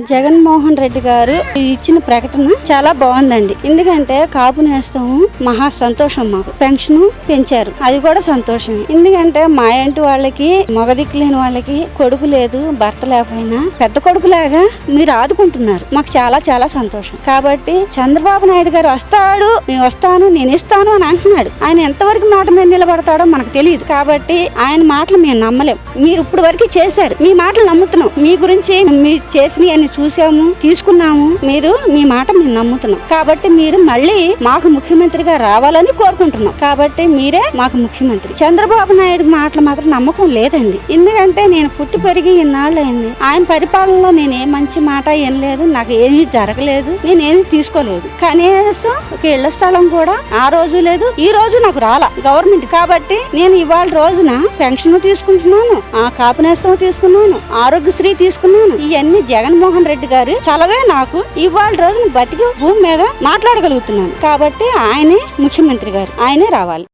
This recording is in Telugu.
జగన్మోహన్ రెడ్డి గారు ఇచ్చిన ప్రకటన చాలా బాగుందండి. ఎందుకంటే కాపు నేస్తాము మహా సంతోషం మాకు. పెన్షన్ పెంచారు. అది కూడా సంతోషమే. ఎందుకంటే మా ఇంటి వాళ్ళకి మగదిక్కు లేని వాళ్ళకి కొడుకు లేదు భర్త లేకపోయినా పెద్ద కొడుకులాగా మీరు ఆదుకుంటున్నారు. మాకు చాలా చాలా సంతోషం. కాబట్టి చంద్రబాబు నాయుడు గారు వస్తాడు నేను వస్తాను నేను ఇస్తాను అని అంటున్నాడు. ఆయన ఎంతవరకు మాట మీద నిలబడతాడో మనకు తెలియదు. కాబట్టి ఆయన మాటలు మేము నమ్మలేం. మీరు ఇప్పుడు వరకు చేశారు. మీ మాటలు నమ్ముతున్నాం. మీ గురించి మీరు చేసినవి అని చూసాము తీసుకున్నాము. మీరు మీ మాట మేము నమ్ముతున్నాం. కాబట్టి మీరు మళ్ళీ మాకు ముఖ్యమంత్రిగా రావాలని కోరుకుంటున్నాం. కాబట్టి మీరే మాకు ముఖ్యమంత్రి. చంద్రబాబు నాయుడు మాటలు మాత్రం నమ్మకం లేదండి. ఎందుకంటే నేను పుట్టి పెరిగి ఇన్నాళ్ళు అయింది ఆయన పరిపాలనలో నేను ఏ మంచి మాట ఏం లేదు. నాకు ఏమీ జరగలేదు. నేను ఏమీ తీసుకోలేదు. కనీసం ఒక ఇళ్ళ స్థలం కూడా ఆ రోజు లేదు. ఈ రోజు నాకు రాలా గవర్నమెంట్. కాబట్టి నేను ఇవాళ రోజున పెన్షన్ తీసుకుంటున్నాను ఆ కాపునేస్తం తీసుకున్నాను ఆరోగ్యశ్రీ తీసుకున్నాను. ఇవన్నీ జగన్మోహన్ జగన్మోహన్ రెడ్డి గారు చలవే నాకు ఇవాళ రోజున బతికి భూమి మీద మాట్లాడగలుగుతున్నాను. కాబట్టి ఆయనే ముఖ్యమంత్రి గారు. ఆయనే రావాలి.